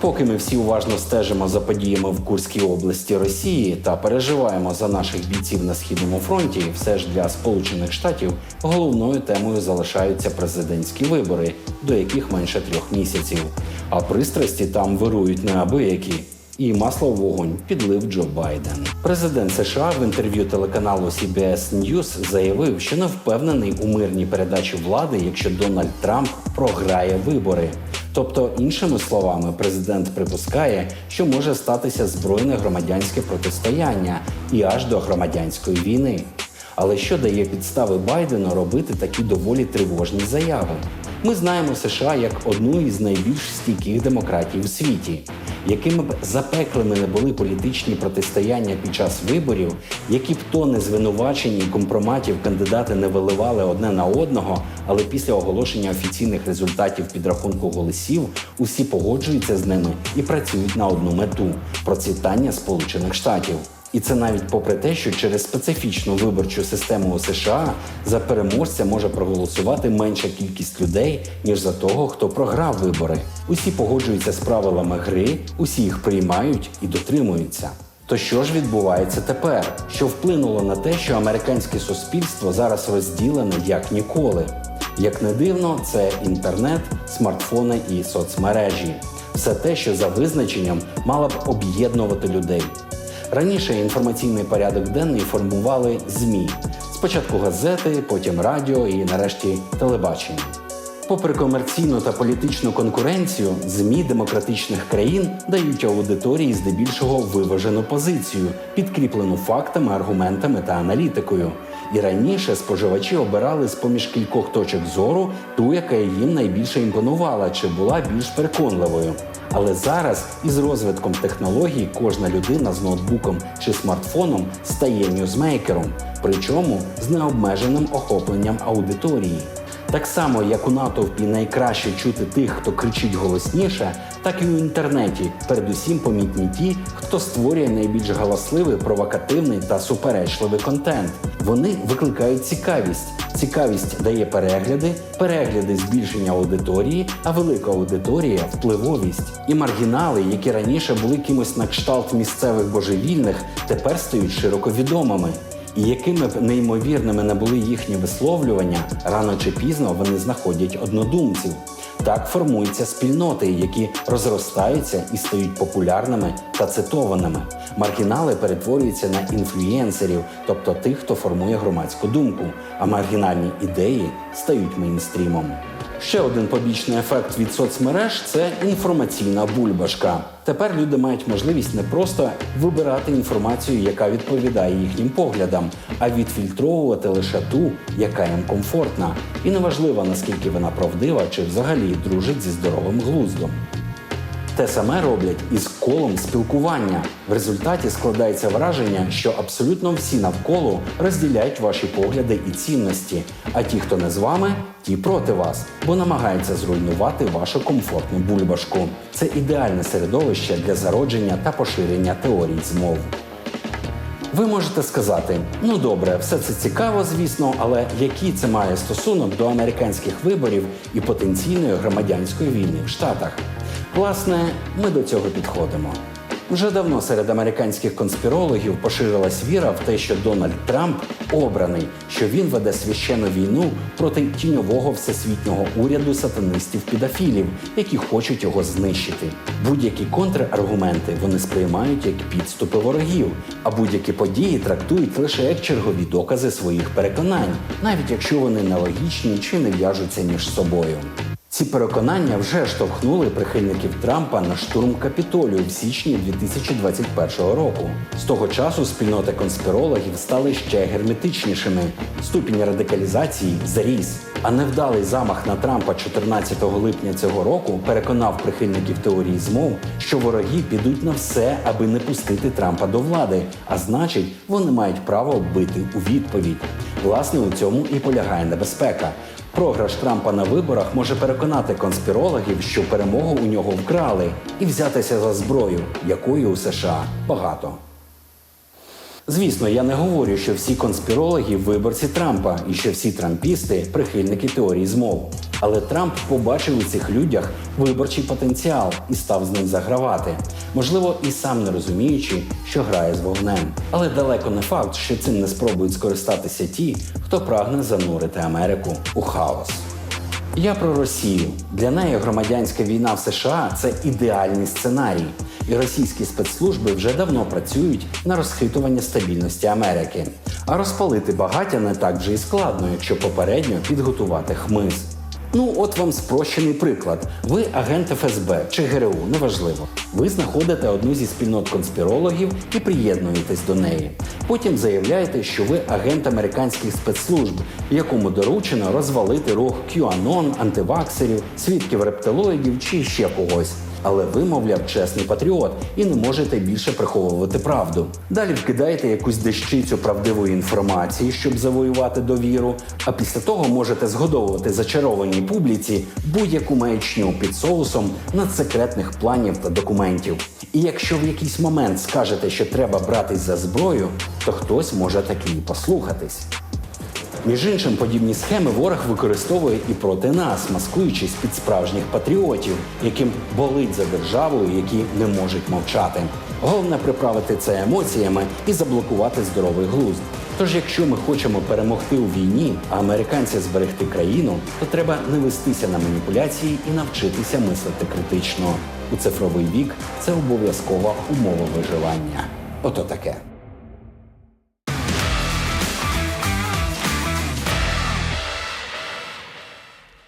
Поки ми всі уважно стежимо за подіями в Курській області Росії та переживаємо за наших бійців на східному фронті, все ж для Сполучених Штатів головною темою залишаються президентські вибори, до яких менше трьох місяців. А пристрасті там вирують неабиякі. І масло в вогонь підлив Джо Байден. Президент США в інтерв'ю телеканалу CBS News заявив, що не впевнений у мирній передачі влади, якщо Дональд Трамп програє вибори. Тобто, іншими словами, президент припускає, що може статися збройне громадянське протистояння і аж до громадянської війни. Але що дає підстави Байдену робити такі доволі тривожні заяви? Ми знаємо США як одну із найбільш стійких демократій у світі. Якими б запеклими не були політичні протистояння під час виборів, які б то не звинувачені і компроматів кандидати не виливали одне на одного, але після оголошення офіційних результатів підрахунку голосів усі погоджуються з ними і працюють на одну мету процвітання Сполучених Штатів. І це навіть попри те, що через специфічну виборчу систему у США за переможця може проголосувати менша кількість людей, ніж за того, хто програв вибори. Усі погоджуються з правилами гри, усі їх приймають і дотримуються. То що ж відбувається тепер? Що вплинуло на те, що американське суспільство зараз розділене як ніколи? Як не дивно, це інтернет, смартфони і соцмережі. Все те, що за визначенням мало б об'єднувати людей. Раніше інформаційний порядок денний формували ЗМІ. Спочатку газети, потім радіо і нарешті телебачення. Попри комерційну та політичну конкуренцію, ЗМІ демократичних країн дають аудиторії здебільшого виважену позицію, підкріплену фактами, аргументами та аналітикою. І раніше споживачі обирали з поміж кількох точок зору ту, яка їм найбільше імпонувала чи була більш переконливою. Але зараз із розвитком технологій кожна людина з ноутбуком чи смартфоном стає ньюзмейкером, причому з необмеженим охопленням аудиторії. Так само, як у натовпі найкраще чути тих, хто кричить голосніше, так і у інтернеті передусім помітні ті, хто створює найбільш галасливий, провокативний та суперечливий контент. Вони викликають цікавість. Цікавість дає перегляди, перегляди збільшення аудиторії, а велика аудиторія впливовість. І маргінали, які раніше були кимось на кшталт місцевих божевільних, тепер стають широко відомими. І якими б неймовірними не були їхні висловлювання, рано чи пізно вони знаходять однодумців. Так формуються спільноти, які розростаються і стають популярними та цитованими. Маргінали перетворюються на інфлюєнсерів, тобто тих, хто формує громадську думку, а маргінальні ідеї стають мейнстрімом. Ще один побічний ефект від соцмереж це інформаційна бульбашка. Тепер люди мають можливість не просто вибирати інформацію, яка відповідає їхнім поглядам, а відфільтровувати лише ту, яка їм комфортна, і неважливо наскільки вона правдива чи взагалі дружить зі здоровим глуздом. Те саме роблять із колом спілкування. В результаті складається враження, що абсолютно всі навколо розділяють ваші погляди і цінності. А ті, хто не з вами, ті проти вас, бо намагаються зруйнувати вашу комфортну бульбашку. Це ідеальне середовище для зародження та поширення теорій змов. Ви можете сказати: ну добре, все це цікаво, звісно, але який це має стосунок до американських виборів і потенційної громадянської війни в Штатах? Власне, ми до цього підходимо. Вже давно серед американських конспірологів поширилась віра в те, що Дональд Трамп обраний, що він веде священну війну проти тіньового всесвітнього уряду сатанистів-підофілів, які хочуть його знищити. Будь-які контраргументи вони сприймають як підступи ворогів, а будь-які події трактують лише як чергові докази своїх переконань, навіть якщо вони нелогічні чи не в'яжуться між собою. Ці переконання вже штовхнули прихильників Трампа на штурм Капітолію в січні 2021 року. З того часу спільноти конспірологів стали ще герметичнішими. Ступінь радикалізації заріс. А невдалий замах на Трампа 14 липня цього року переконав прихильників теорії змов, що вороги підуть на все, аби не пустити Трампа до влади. А значить, вони мають право бити у відповідь. Власне, у цьому і полягає небезпека. Програш Трампа на виборах може переконати конспірологів, що перемогу у нього вкрали, і взятися за зброю, якої у США багато. Звісно, я не говорю, що всі конспірологи виборці Трампа і що всі трампісти прихильники теорії змов. Але Трамп побачив у цих людях виборчий потенціал і став з ним загравати. Можливо, і сам не розуміючи, що грає з вогнем. Але далеко не факт, що цим не спробують скористатися ті, хто прагне занурити Америку у хаос. Я про Росію. Для неї громадянська війна в США це ідеальний сценарій, і російські спецслужби вже давно працюють на розхитування стабільності Америки. А розпалити багаття не так вже і складно, якщо попередньо підготувати хмиз. Ну, от вам спрощений приклад. Ви агент ФСБ чи ГРУ, неважливо. Ви знаходите одну зі спільнот конспірологів і приєднуєтесь до неї. Потім заявляєте, що ви агент американських спецслужб, якому доручено розвалити рух QAnon, антиваксерів, свідків рептилоїдів чи ще когось. Але ви, мовляв, чесний патріот і не можете більше приховувати правду. Далі вкидаєте якусь дещицю правдивої інформації, щоб завоювати довіру. А після того можете згодовувати зачарованій публіці будь-яку маячню під соусом надсекретних планів та документів. І якщо в якийсь момент скажете, що треба братись за зброю, то хтось може таки і послухатись. Між іншим, подібні схеми ворог використовує і проти нас, маскуючись під справжніх патріотів, яким болить за державою, які не можуть мовчати. Головне приправити це емоціями і заблокувати здоровий глузд. Тож, якщо ми хочемо перемогти у війні, а американці зберегти країну, то треба не вестися на маніпуляції і навчитися мислити критично. У цифровий вік це обов'язкова умова виживання. Ото таке.